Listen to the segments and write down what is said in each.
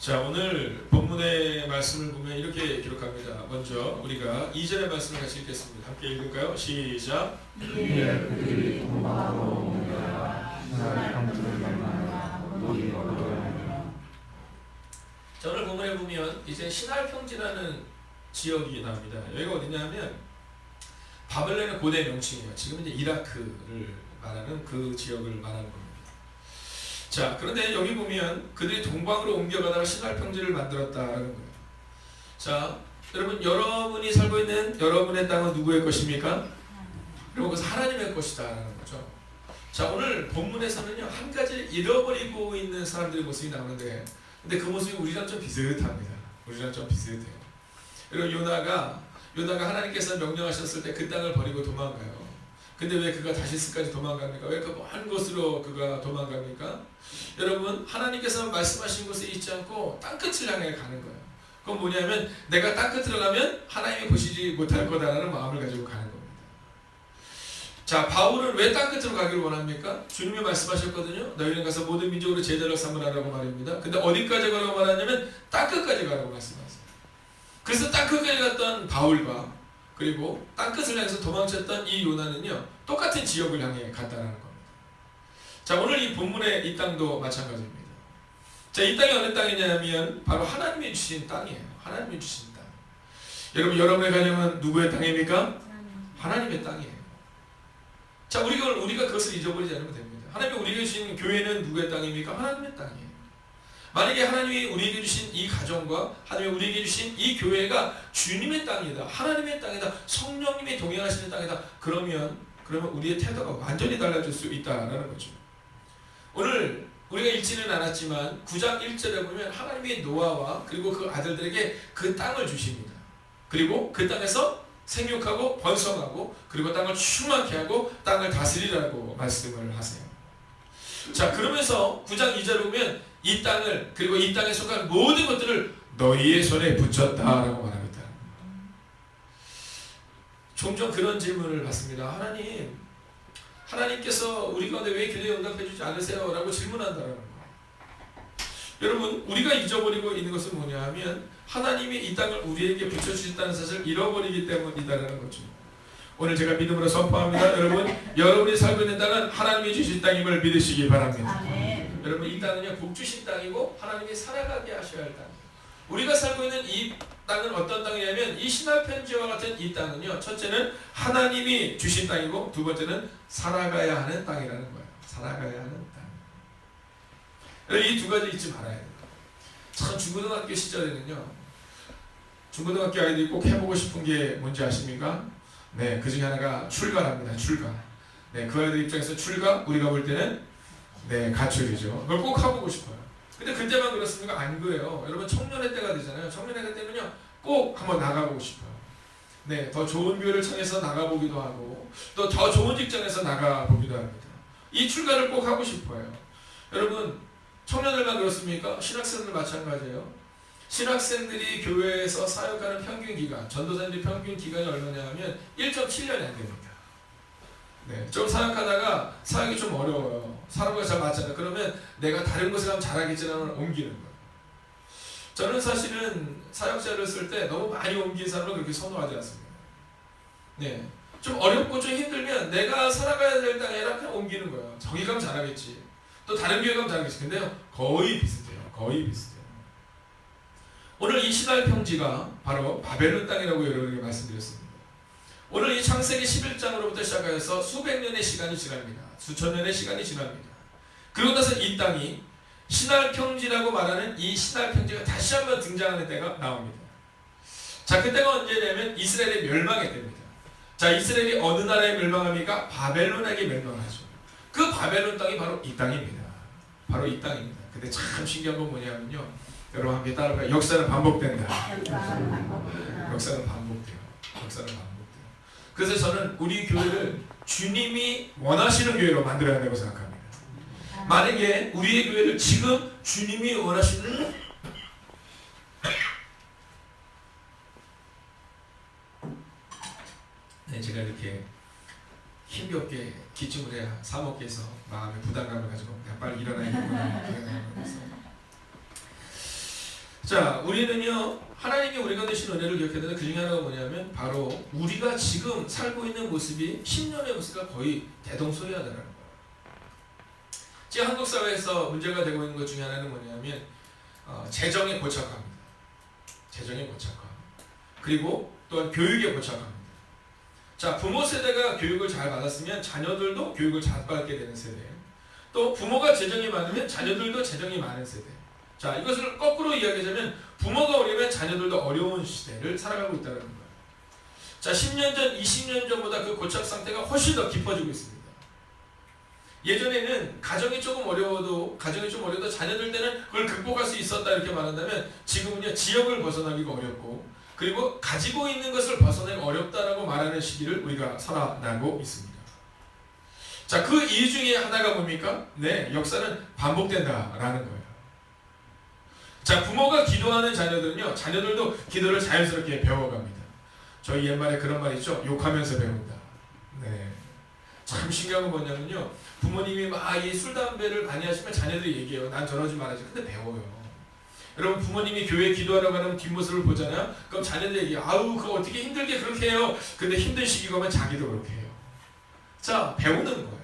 자 오늘 본문의 말씀을 보면 이렇게 기록합니다. 먼저 우리가 2절의 말씀을 같이 읽겠습니다. 함께 읽을까요? 시작. 신할 자 오늘 본문에 보면 이제 신할 평지라는 지역이 나옵니다. 여기가 어디냐면 바벨론의 고대 명칭이에요. 지금 이제 이라크를 말하는 그 지역을 말하는 겁니다. 자 그런데 여기 보면 그들이 동방으로 옮겨가다가 신할 평지를 만들었다라는 거예요. 자 여러분 여러분이 살고 있는 여러분의 땅은 누구의 것입니까? 그리고 그것은 하나님의 것이다라는 거죠. 자 오늘 본문에서는요 한 가지를 잃어버리고 있는 사람들의 모습이 나오는데 근데 그 모습이 우리랑 좀 비슷합니다. 우리랑 좀 비슷해요. 그리고 요나가 요나가 하나님께서 명령하셨을 때 그 땅을 버리고 도망가요. 근데 왜 그가 다시스까지 도망갑니까? 왜 그 먼 곳으로 그가 도망갑니까? 여러분 하나님께서 말씀하신 곳에 있지 않고 땅 끝을 향해 가는 거예요. 그건 뭐냐면 내가 땅 끝으로 가면 하나님이 보시지 못할 거다라는 마음을 가지고 가는 겁니다. 자 바울은 왜 땅 끝으로 가기를 원합니까? 주님이 말씀하셨거든요. 너희는 가서 모든 민족으로 제자를 삼으라고 말입니다. 근데 어디까지 가라고 말하냐면 땅 끝까지 가라고 말씀하세요. 그래서 땅 끝까지 갔던 바울과 그리고 땅 끝을 향해서 도망쳤던 이 요나는요 똑같은 지역을 향해 갔다라는 겁니다. 자 오늘 이 본문의 이 땅도 마찬가지입니다. 자이 땅이 어느 땅이냐면 바로 하나님이 주신 땅이에요. 하나님이 주신 땅. 여러분 여러분의 가정은 누구의 땅입니까? 하나님의 땅이에요. 자 우리가 우리가 그것을 잊어버리지 않으면 됩니다. 하나님이 우리에게 주신 교회는 누구의 땅입니까? 하나님의 땅이에요. 만약에 하나님이 우리에게 주신 이 가정과 하나님이 우리에게 주신 이 교회가 주님의 땅이다, 하나님의 땅이다, 성령님이 동행하시는 땅이다. 그러면 그러면 우리의 태도가 완전히 달라질 수 있다라는 거죠. 오늘 우리가 읽지는 않았지만 9장 1절에 보면 하나님이 노아와 그리고 그 아들들에게 그 땅을 주십니다. 그리고 그 땅에서 생육하고 번성하고 그리고 땅을 충만케 하고 땅을 다스리라고 말씀을 하세요. 자 그러면서 9장 2절에 보면 이 땅을 그리고 이 땅에 속한 모든 것들을 너희의 손에 붙였다라고 말합니다. 종종 그런 질문을 받습니다. 하나님, 하나님께서 우리 가운데 왜 기도에 응답해 주지 않으세요? 라고 질문한다는 거예요. 여러분, 우리가 잊어버리고 있는 것은 뭐냐 하면 하나님이 이 땅을 우리에게 붙여주셨다는 사실을 잃어버리기 때문이다라는 거죠. 오늘 제가 믿음으로 선포합니다. 여러분, 여러분이 살고 있는 땅은 하나님이 주신 땅임을 믿으시기 바랍니다. 여러분 이 땅은요 복 주신 땅이고 하나님이 살아가게 하셔야 할 땅. 우리가 살고 있는 이 땅은 어떤 땅이냐면 이 신화 편지와 같은 이 땅은요 첫째는 하나님이 주신 땅이고 두 번째는 살아가야 하는 땅이라는 거예요. 살아가야 하는 땅. 이 두 가지 잊지 말아야 돼요. 참 중고등학교 시절에는요 중고등학교 아이들이 꼭 해보고 싶은 게 뭔지 아십니까? 네, 그 중에 하나가 출가랍니다. 출가. 네, 그 아이들 입장에서 출가 우리가 볼 때는 네, 가출이죠. 그걸 꼭 해보고 싶어요. 근데 그때만 그렇습니까? 안 그래요. 여러분 청년의 때가 되잖아요. 청년의 때는요, 꼭 한번 나가보고 싶어요. 네, 더 좋은 교회를 청해서 나가보기도 하고, 또 더 좋은 직장에서 나가보기도 합니다. 이 출가를 꼭 하고 싶어요. 여러분, 청년들만 그렇습니까? 신학생들 마찬가지예요. 신학생들이 교회에서 사역하는 평균 기간, 전도사님들이 평균 기간이 얼마냐 하면 1.7년이 안 됩니다. 네, 좀 사역하다가 사역이 좀 어려워요. 사람과 잘 맞잖아요. 그러면 내가 다른 곳에 가면 잘하겠지라는 옮기는 거예요. 저는 사실은 사역자를 쓸 때 너무 많이 옮긴 사람을 그렇게 선호하지 않습니다. 네, 좀 어렵고 좀 힘들면 내가 살아가야 될 땅에라 그냥 옮기는 거예요. 저기 가면 잘하겠지. 또 다른 교회 가면 잘하겠지. 근데요, 거의 비슷해요. 거의 비슷해요. 오늘 이 시달 평지가 바로 바벨론 땅이라고 여러분에게 말씀드렸습니다. 오늘 이 창세기 11장으로부터 시작하여서 수백 년의 시간이 지납니다. 수천 년의 시간이 지납니다. 그러고 나서 이 땅이 신할 평지라고 말하는 이 신할 평지가 다시 한번 등장하는 때가 나옵니다. 자, 그때가 언제냐면 이스라엘이 멸망의 때입니다. 자, 이스라엘이 어느 나라에 멸망합니까? 바벨론에게 멸망하죠. 그 바벨론 땅이 바로 이 땅입니다. 바로 이 땅입니다. 근데 참 신기한 건 뭐냐면요. 여러분 함께 따라해봐요. 역사는 반복된다. 역사는 반복된다. 역사는 반복돼요. 역사는 반복돼요. 그래서 저는 우리 교회를 주님이 원하시는 교회로 만들어야 된다고 생각합니다. 만약에 우리의 교회를 지금 주님이 원하시는 네, 제가 이렇게 힘겹게 기침을 해야 사모께서 마음의 부담감을 가지고 빨리 일어나야겠구나 해서 자, 우리는요, 하나님이 우리가 되신 은혜를 기억해야 되는 그 중에 하나가 뭐냐면, 바로 우리가 지금 살고 있는 모습이 10년의 모습과 거의 대동소이하다는 거예요. 지금 한국 사회에서 문제가 되고 있는 것 중에 하나는 뭐냐면, 어, 재정의 고착화입니다. 재정의 고착화. 그리고 또한 교육의 고착화입니다. 자, 부모 세대가 교육을 잘 받았으면 자녀들도 교육을 잘 받게 되는 세대예요. 또 부모가 재정이 많으면 자녀들도 재정이 많은 세대. 자, 이것을 거꾸로 이야기하자면 부모가 어려면 자녀들도 어려운 시대를 살아가고 있다는 거예요. 자, 10년 전, 20년 전보다 그 고착 상태가 훨씬 더 깊어지고 있습니다. 예전에는 가정이 조금 어려워도 가정이 좀 어려도 자녀들 때는 그걸 극복할 수 있었다 이렇게 말한다면 지금은요 지역을 벗어나기가 어렵고 그리고 가지고 있는 것을 벗어내기 어렵다라고 말하는 시기를 우리가 살아나고 있습니다. 자, 그 이유 중에 하나가 뭡니까? 네, 역사는 반복된다라는 거예요. 자, 부모가 기도하는 자녀들은요, 자녀들도 기도를 자연스럽게 배워갑니다. 저희 옛말에 그런 말 있죠? 욕하면서 배운다. 네. 참 신기한 건 뭐냐면요, 부모님이 막 이 술, 담배를 많이 하시면 자녀들이 얘기해요. 난 저러지 말아야지. 근데 배워요. 여러분 부모님이 교회 기도하러 가는 뒷모습을 보잖아요. 그럼 자녀들이 얘기해요. 아우 그거 어떻게 힘들게 그렇게 해요. 근데 힘든 시기가 자기도 그렇게 해요. 자 배우는 거예요.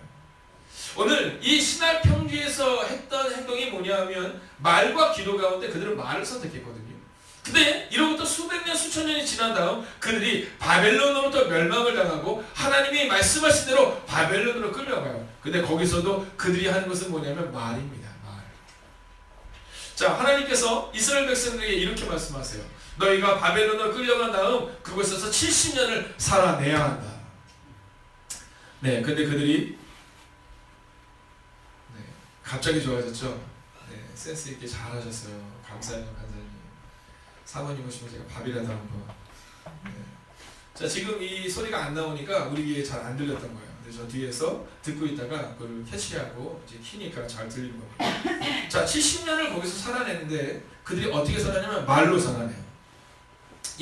오늘 이 신할 평지에서 했던 행동이 뭐냐면 말과 기도 가운데 그들은 말을 선택했거든요. 근데 이로부터 수백 년 수천 년이 지난 다음 그들이 바벨론으로부터 멸망을 당하고 하나님이 말씀하신 대로 바벨론으로 끌려가요. 근데 거기서도 그들이 하는 것은 뭐냐면 말입니다. 말. 자 하나님께서 이스라엘 백성들에게 이렇게 말씀하세요. 너희가 바벨론으로 끌려간 다음 그곳에서 70년을 살아내야 한다. 네, 근데 그들이 네, 갑자기 좋아졌죠. 네, 센스 있게 잘 하셨어요. 감사해요, 간사님. 사모님 오시면 제가 밥이라도 한번. 네. 자, 지금 이 소리가 안 나오니까 우리 귀에 잘 안 들렸던 거예요. 근데 저 뒤에서 듣고 있다가 그걸 캐치하고 이제 키니까 잘 들리는 겁니다. 자, 70년을 거기서 살아냈는데 그들이 어떻게 살아냐면 말로 살아내요.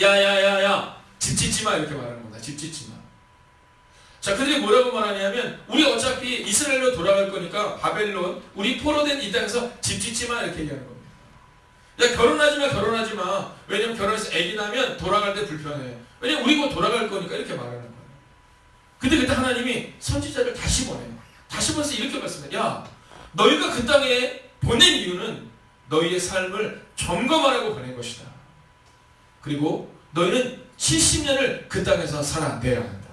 야 야 야 야, 집 짓지 마 이렇게 말하는 겁니다. 집 짓지 마. 자, 그들이 뭐라고 말하냐면 우리 어차피 이스라엘로 돌아갈 거니까 바벨론 우리 포로된 이 땅에서 집 짓지 마 이렇게 얘기하는 겁니다. 야 결혼하지 마 결혼하지 마. 왜냐면 결혼해서 아기 나면 돌아갈 때 불편해. 왜냐면 우리 곧 돌아갈 거니까 이렇게 말하는 거예요. 근데 그때 하나님이 선지자를 다시 보내요. 다시 보내서 이렇게 말씀해요. 야 너희가 그 땅에 보낸 이유는 너희의 삶을 점검하라고 보낸 것이다. 그리고 너희는 70년을 그 땅에서 살아내야 한다.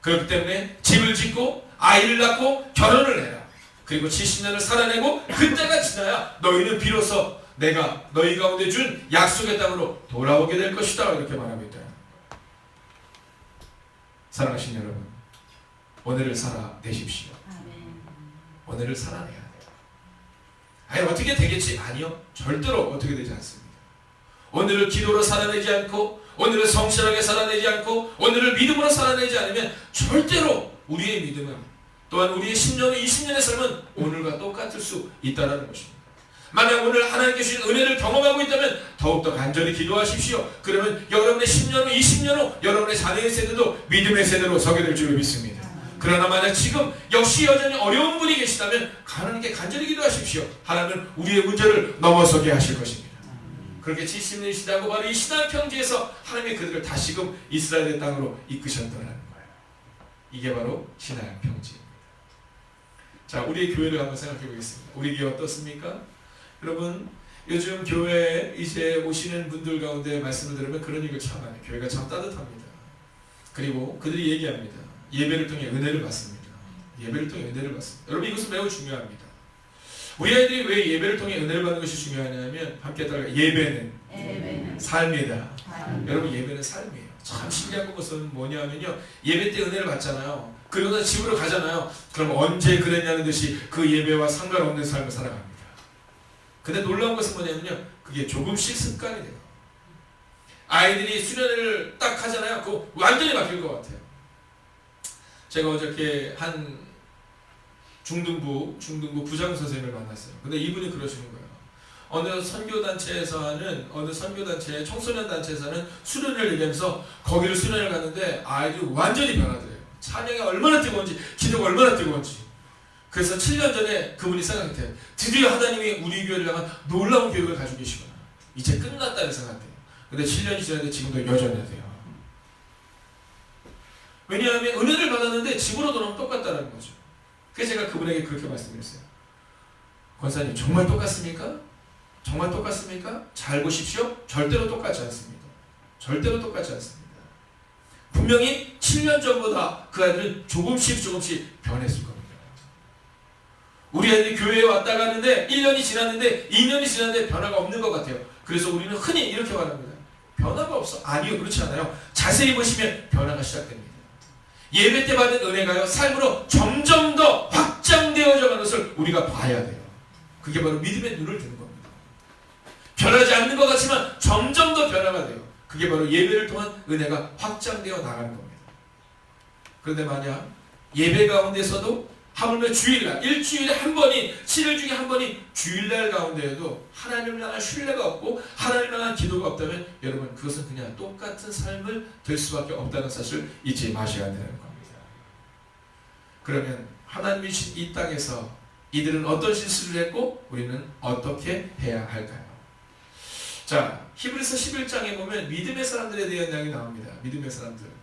그렇기 때문에 집을 짓고 아이를 낳고 결혼을 해라. 그리고 70년을 살아내고 그때가 지나야 너희는 비로소 내가 너희 가운데 준 약속의 땅으로 돌아오게 될 것이다. 이렇게 말하고 있다. 사랑하신 여러분, 오늘을 살아내십시오. 오늘을 살아내야 돼요. 아니 어떻게 되겠지? 아니요. 절대로 어떻게 되지 않습니다. 오늘을 기도로 살아내지 않고 오늘을 성실하게 살아내지 않고 오늘을 믿음으로 살아내지 않으면 절대로 우리의 믿음은 또한 우리의 10년, 20년의 삶은 오늘과 똑같을 수 있다는 것입니다. 만약 오늘 하나님께 주신 은혜를 경험하고 있다면 더욱더 간절히 기도하십시오. 그러면 여러분의 10년 후, 20년 후 여러분의 자녀의 세대도 믿음의 세대로 서게 될 줄 믿습니다. 그러나 만약 지금 역시 여전히 어려운 분이 계시다면 하나님께 간절히 기도하십시오. 하나님은 우리의 문제를 넘어서게 하실 것입니다. 그렇게 70년이 지나고 바로 이 신할 평지에서 하나님이 그들을 다시금 이스라엘의 땅으로 이끄셨다는 거예요. 이게 바로 신할 평지입니다. 자, 우리의 교회를 한번 생각해 보겠습니다. 우리 교회 어떻습니까? 여러분, 요즘 교회에 이제 오시는 분들 가운데 말씀을 들으면 그런 얘기를 참 많아요. 교회가 참 따뜻합니다. 그리고 그들이 얘기합니다. 예배를 통해 은혜를 받습니다. 예배를 통해 은혜를 받습니다. 여러분 이것은 매우 중요합니다. 우리 아이들이 왜 예배를 통해 은혜를 받는 것이 중요하냐면 함께 따라 예배는 예배는 삶이다. 삶. 여러분 예배는 삶이에요. 참 신기한 것은 뭐냐면요. 예배 때 은혜를 받잖아요. 그러고 나 집으로 가잖아요. 그럼 언제 그랬냐는 듯이 그 예배와 상관없는 삶을 살아갑니다. 근데 놀라운 것은 뭐냐면요. 그게 조금씩 습관이 돼요. 아이들이 수련회를 딱 하잖아요. 그거 완전히 바뀔 것 같아요. 제가 어저께 한 중등부 중등부 부장 선생님을 만났어요. 근데 이분이 그러시는 거예요. 어느 선교 단체에서 하는 어느 선교 단체 청소년 단체에서 하는 수련회를 얘기하면서 거기를 수련을 갔는데 아이들이 완전히 변하더래요. 찬양이 얼마나 뜨거운지 기도가 얼마나 뜨거운지. 그래서 7년 전에 그분이 생각했대요. 드디어 하나님이 우리 교회를 향한 놀라운 계획을 가지고 계시구나. 이제 끝났다는 생각돼요. 근데 7년이 지났는데 지금도 여전하대요. 왜냐하면 은혜를 받았는데 집으로 돌아오면 똑같다는 거죠. 그래서 제가 그분에게 그렇게 말씀드렸어요. 권사님 정말 똑같습니까? 정말 똑같습니까? 잘 보십시오. 절대로 똑같지 않습니다. 절대로 똑같지 않습니다. 분명히 7년 전보다 그 아이들은 조금씩 조금씩 변했을 겁니다. 우리 아이들이 교회에 왔다 가는데 1년이 지났는데 2년이 지났는데 변화가 없는 것 같아요. 그래서 우리는 흔히 이렇게 말합니다. 변화가 없어. 아니요, 그렇지 않아요. 자세히 보시면 변화가 시작됩니다. 예배 때 받은 은혜가요, 삶으로 점점 더 확장되어져 가는 것을 우리가 봐야 돼요. 그게 바로 믿음의 눈을 드는 겁니다. 변하지 않는 것 같지만 점점 더 변화가 돼요. 그게 바로 예배를 통한 은혜가 확장되어 나가는 겁니다. 그런데 만약 예배 가운데서도 하물며 주일날, 일주일에 한 번이, 7일 중에 한 번이 주일날 가운데에도 하나님을 향한 신뢰가 없고 하나님을 향한 기도가 없다면 여러분 그것은 그냥 똑같은 삶을 될 수밖에 없다는 사실을 잊지 마셔야 되는 겁니다. 그러면 하나님이 주신 이 땅에서 이들은 어떤 실수를 했고 우리는 어떻게 해야 할까요? 자, 히브리서 11장에 보면 믿음의 사람들에 대한 이야기 나옵니다. 믿음의 사람들.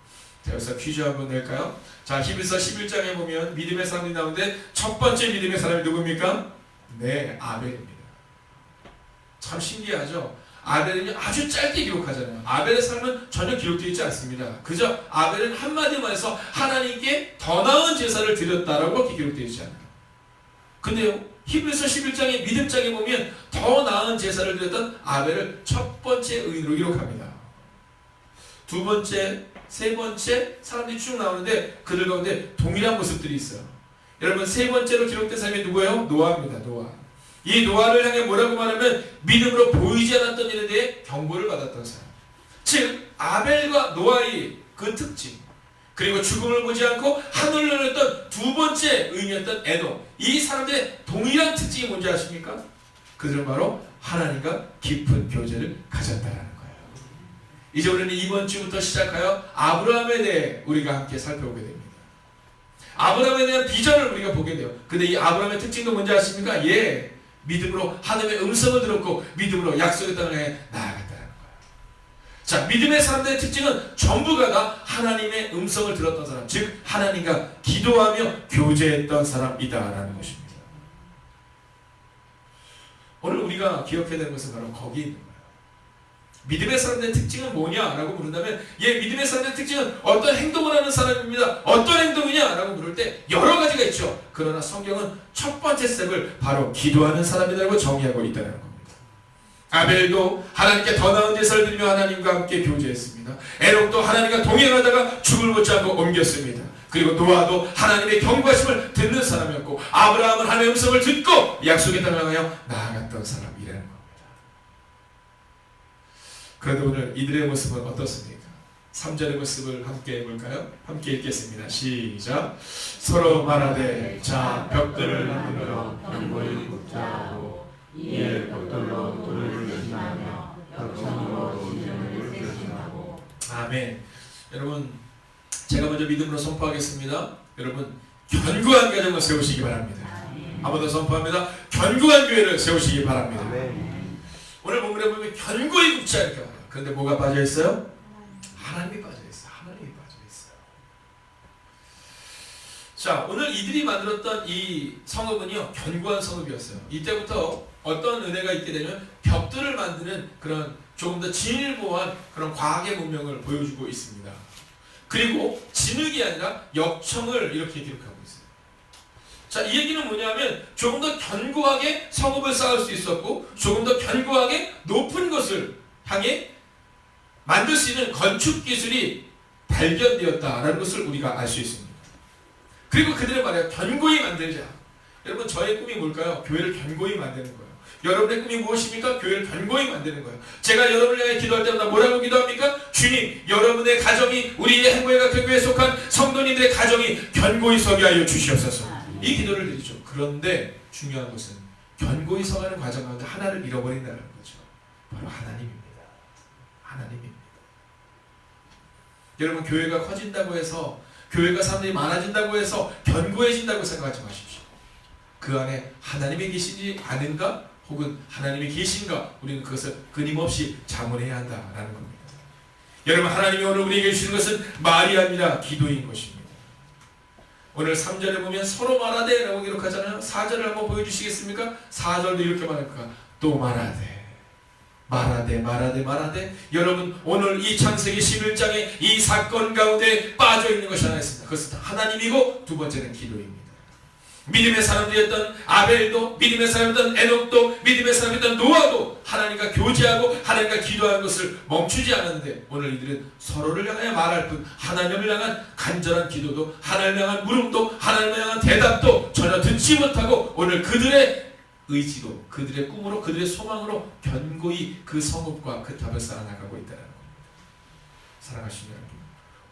자, 여기서 퀴즈 한번 낼까요? 자, 히브리서 11장에 보면 믿음의 사람들이 나오는데 첫 번째 믿음의 사람이 누굽니까? 네, 아벨입니다. 참 신기하죠? 아벨은 아주 짧게 기록하잖아요. 아벨의 삶은 전혀 기록되어 있지 않습니다. 그저 아벨은 한마디만 해서 하나님께 더 나은 제사를 드렸다라고 기록되어 있지 않아요. 근데요, 히브리서 11장의 믿음장에 보면 더 나은 제사를 드렸던 아벨을 첫 번째 의인으로 기록합니다. 두 번째, 세 번째 사람들이 쭉 나오는데 그들 가운데 동일한 모습들이 있어요. 여러분 세 번째로 기록된 사람이 누구예요? 노아입니다. 노아. 이 노아를 향해 뭐라고 말하면 믿음으로 보이지 않았던 일에 대해 경고를 받았던 사람. 즉 아벨과 노아의 그 특징 그리고 죽음을 보지 않고 하늘을 열었던 두 번째 의인이었던 에노 이 사람들의 동일한 특징이 뭔지 아십니까? 그들은 바로 하나님과 깊은 교제를 가졌다라는. 이제 우리는 이번 주부터 시작하여 아브라함에 대해 우리가 함께 살펴보게 됩니다. 아브라함에 대한 비전을 우리가 보게 돼요. 근데 이 아브라함의 특징도 뭔지 아십니까? 예. 믿음으로 하나님의 음성을 들었고 믿음으로 약속의 향해 나아갔다는 거예요. 자, 믿음의 사람들의 특징은 전부가 다 하나님의 음성을 들었던 사람, 즉 하나님과 기도하며 교제했던 사람이다라는 것입니다. 오늘 우리가 기억해야 되는 것은 바로 거기. 믿음의 사람들의 특징은 뭐냐라고 물은다면 예 믿음의 사람들의 특징은 어떤 행동을 하는 사람입니다. 어떤 행동이냐라고 물을 때 여러 가지가 있죠. 그러나 성경은 첫 번째 스텝을 바로 기도하는 사람이라고 정의하고 있다는 겁니다. 아벨도 하나님께 더 나은 제사를 드리며 하나님과 함께 교제했습니다. 에녹도 하나님과 동행하다가 죽을 못 잡고 옮겼습니다. 그리고 노아도 하나님의 경고하심을 듣는 사람이었고 아브라함은 하나님의 음성을 듣고 땅을 향하여 나아갔던 사람이라는 겁니다. 그런데 오늘 이들의 모습은 어떻습니까? 3절의 모습을 함께 해볼까요? 함께 읽겠습니다. 시작. 서로 말하되 자 벽들을 만들어 경고를 굽자하고 이에 벽돌로 돌을 대신하며 벽천으로 이전을 대신하고 아멘. 여러분 제가 먼저 믿음으로 선포하겠습니다. 여러분 견고한 가정을 세우시기 바랍니다. 더 선포합니다. 견고한 교회를 세우시기 바랍니다. 오늘 본문에 보면 견고히 굽자 이렇게. 그런데 뭐가 빠져 있어요? 하나님이 빠져 있어요. 하나님이 빠져 있어요. 자, 오늘 이들이 만들었던 이 성읍은요 견고한 성읍이었어요. 이때부터 어떤 은혜가 있게 되면 벽들을 만드는 그런 조금 더 진일보한 그런 과학의 문명을 보여주고 있습니다. 그리고 진흙이 아니라 역청을 이렇게 기록하고 있어요. 자, 이 얘기는 뭐냐면 조금 더 견고하게 성읍을 쌓을 수 있었고 조금 더 견고하게 높은 것을 향해 만들 수 있는 건축 기술이 발견되었다라는 것을 우리가 알 수 있습니다. 그리고 그들의 말이야 견고히 만들자. 여러분 저의 꿈이 뭘까요? 교회를 견고히 만드는 거예요. 여러분의 꿈이 무엇입니까? 교회를 견고히 만드는 거예요. 제가 여러분을 향해 기도할 때마다 뭐라고 기도합니까? 주님, 여러분의 가정이 우리의 행복의 교회에 속한 성도님들의 가정이 견고히 서게 하여 주시옵소서. 이 기도를 드리죠. 그런데 중요한 것은 견고히 서가는 과정 가운데 하나를 잃어버린다는 거죠. 바로 하나님입니다. 하나님입니다. 여러분 교회가 커진다고 해서 교회가 사람들이 많아진다고 해서 견고해진다고 생각하지 마십시오. 그 안에 하나님이 계시지 않은가? 혹은 하나님이 계신가 우리는 그것을 끊임없이 자문해야 한다라는 겁니다. 여러분 하나님이 오늘 우리에게 주신 것은 말이 아니라 기도인 것입니다. 오늘 3절에 보면 서로 말하되 라고 기록하잖아요. 4절을 한번 보여주시겠습니까? 4절도 이렇게 말할까? 또 말하되 말하되 말하되 말하되 여러분 오늘 이 창세기 11장의 이 사건 가운데 빠져 있는 것이 하나 있습니다. 그것은 하나님이고 두 번째는 기도입니다. 믿음의 사람들이었던 아벨도 믿음의 사람이었던 에녹도 믿음의 사람이었던 노아도 하나님과 교제하고 하나님과 기도하는 것을 멈추지 않았는데 오늘 이들은 서로를 향하여 말할 뿐 하나님을 향한 간절한 기도도 하나님을 향한 물음도 하나님을 향한 대답도 전혀 듣지 못하고 오늘 그들의 의지로 그들의 꿈으로 그들의 소망으로 견고히 그 성읍과 그 답을 쌓아나가고 있다는 겁니다. 사랑하시는 여러분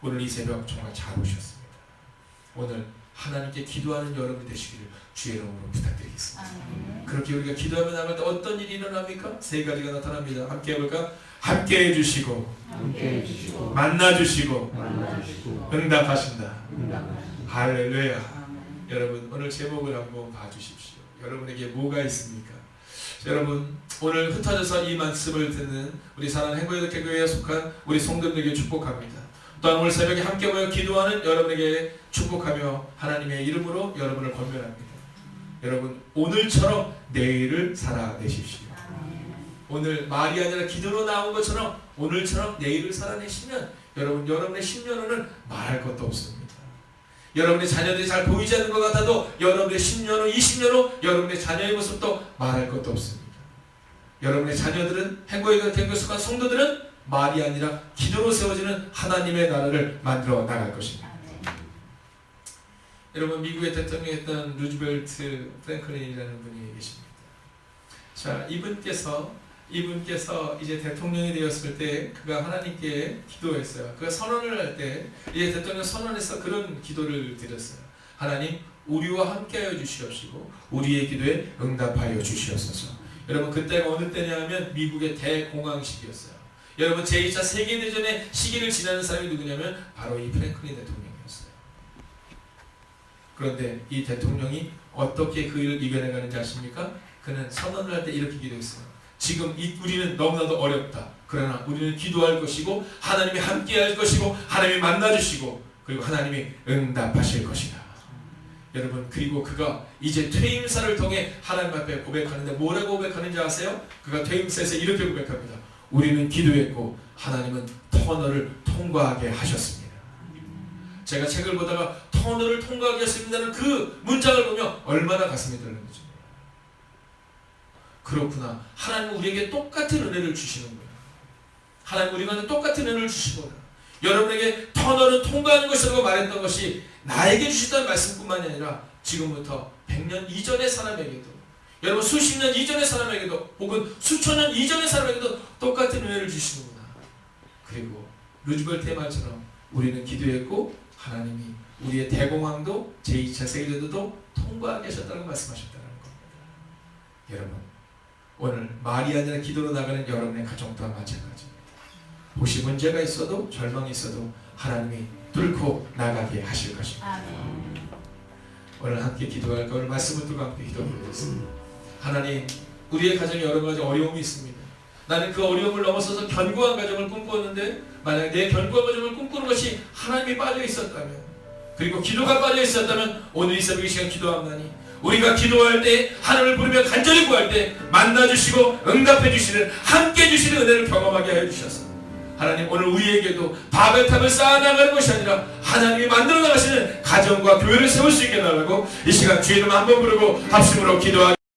오늘 이 새벽 정말 잘 오셨습니다. 오늘 하나님께 기도하는 여러분 되시기를 주의 이름으로 부탁드리겠습니다. 아멘. 그렇게 우리가 기도하며 나갈 때 어떤 일이 일어납니까? 세 가지가 나타납니다. 함께 해볼까? 함께 해주시고 함께 해주시고 만나주시고 만나주시고 응답하신다. 응답하시고 할렐루야. 아멘. 여러분 오늘 제목을 한번 봐주십시오. 여러분에게 뭐가 있습니까? 여러분 오늘 흩어져서 이 말씀을 듣는 우리 사랑하는 행복의 교회에 속한 우리 성도들에게 축복합니다. 또한 오늘 새벽에 함께 모여 기도하는 여러분에게 축복하며 하나님의 이름으로 여러분을 권면합니다. 여러분 오늘처럼 내일을 살아내십시오. 오늘 말이 아니라 기도로 나온 것처럼 오늘처럼 내일을 살아내시면 여러분 여러분의 10년 후는 말할 것도 없습니다. 여러분의 자녀들이 잘 보이지 않는 것 같아도 여러분의 10년 후, 20년 후 여러분의 자녀의 모습도 말할 것도 없습니다. 여러분의 자녀들은 행복의 된 속한 성도들은 말이 아니라 기도로 세워지는 하나님의 나라를 만들어 나갈 것입니다. 여러분 미국의 대통령이었던 루즈벨트 프랭클린이라는 분이 계십니다. 자 이분께서 이분께서 이제 대통령이 되었을 때 그가 하나님께 기도했어요. 그가 선언을 할 때 이제 대통령 선언에서 그런 기도를 드렸어요. 하나님 우리와 함께하여 주시옵시고 우리의 기도에 응답하여 주시옵소서. 여러분 그때가 어느 때냐면 미국의 대공황 시기였어요. 여러분 제2차 세계대전의 시기를 지나는 사람이 누구냐면 바로 이 프랭클린 대통령이었어요. 그런데 이 대통령이 어떻게 그 일을 이겨내가는지 아십니까? 그는 선언을 할 때 이렇게 기도했어요. 지금 이, 우리는 너무나도 어렵다. 그러나 우리는 기도할 것이고 하나님이 함께할 것이고 하나님이 만나주시고 그리고 하나님이 응답하실 것이다. 여러분 그리고 그가 이제 퇴임사를 통해 하나님 앞에 고백하는데 뭐라고 고백하는지 아세요? 그가 퇴임사에서 이렇게 고백합니다. 우리는 기도했고 하나님은 터널을 통과하게 하셨습니다. 제가 책을 보다가 터널을 통과하게 하셨습니다는 그 문장을 보며 얼마나 가슴이 떨리는지 그렇구나. 하나님은 우리에게 똑같은 은혜를 주시는 거예요. 하나님 우리가 똑같은 은혜를 주시고 여러분에게 터널을 통과하는 것이라고 말했던 것이 나에게 주시다는 말씀뿐만이 아니라 지금부터 100년 이전의 사람에게도 여러분 수십 년 이전의 사람에게도 혹은 수천 년 이전의 사람에게도 똑같은 은혜를 주시는구나. 그리고 루즈벨트의 말처럼 우리는 기도했고 하나님이 우리의 대공황도 제2차 세계대도 통과하게 하셨다고 말씀하셨다는 겁니다. 여러분 오늘 말이 아니라 기도로 나가는 여러분의 가정 또한 마찬가지입니다. 혹시 문제가 있어도 절망이 있어도 하나님이 뚫고 나가게 하실 것입니다. 아멘. 오늘 함께 기도할 까 오늘 말씀을 듣고 함께 기도하겠습니다. 하나님 우리의 가정에 여러 가지 어려움이 있습니다. 나는 그 어려움을 넘어서서 견고한 가정을 꿈꾸었는데 만약 내 견고한 가정을 꿈꾸는 것이 하나님이 빠져 있었다면 그리고 기도가 빠져 있었다면 오늘 이 새벽 이 시간 기도합나니 우리가 기도할 때 하나님을 부르며 간절히 구할 때 만나주시고 응답해 주시는 함께 주시는 은혜를 경험하게 해 주셔서 하나님 오늘 우리에게도 바벨탑을 쌓아나가는 것이 아니라 하나님이 만들어 나가시는 가정과 교회를 세울 수 있게 해달라고 이 시간 주의 이름 한번 부르고 합심으로 기도하기